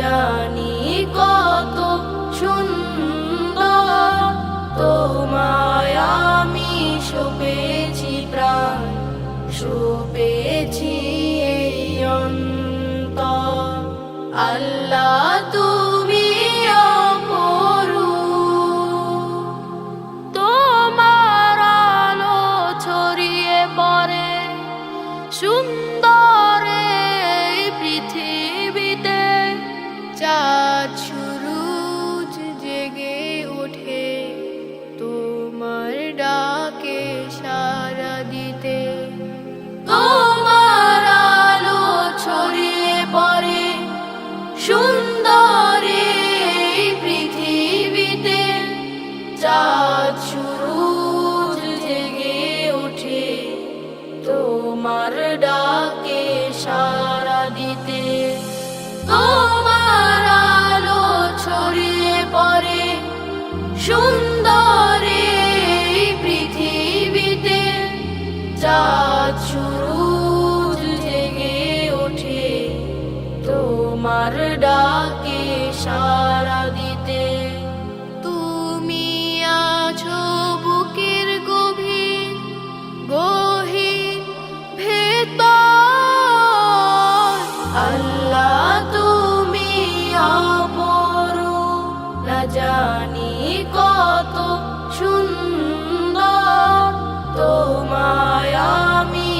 জানি কত সুন্দর। তোমায় আমি সুপেছি প্রাণ, সুপেছি এই অন্তর। আল্লাহ, তুমি অপরু তোমার আলো ছড়িয়ে পড়ে, সুন্দর তোমার ডাকে সারা দিতে। তোমার আলো ছড়িয়ে পড়ে সুন্দর ভেতর আল্লাহ তুমি অপর না জানি কত তোমায় আমি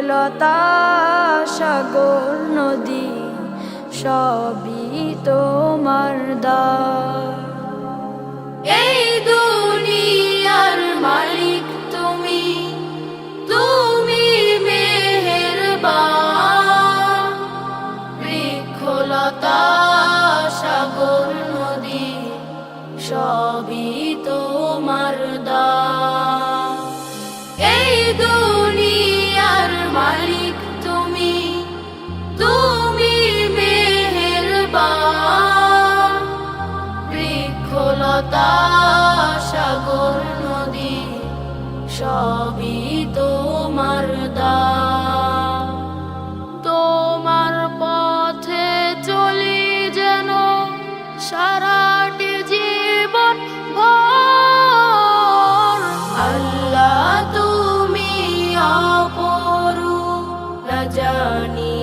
বৃক্ষলতা সাগর নদী, সবই তোমার দান এই দুনিয়ার মালিক তুমি তুমি মেহেরবান। বৃক্ষলতা সাগর নদী, সবই লতা সাগর, নদী, সবই তোমার দা তোমার পথে চলি যেন সারাটি জীবন ভর। আল্লাহ, তুমি অপরু জানি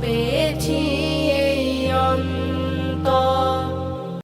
পেয়েছি।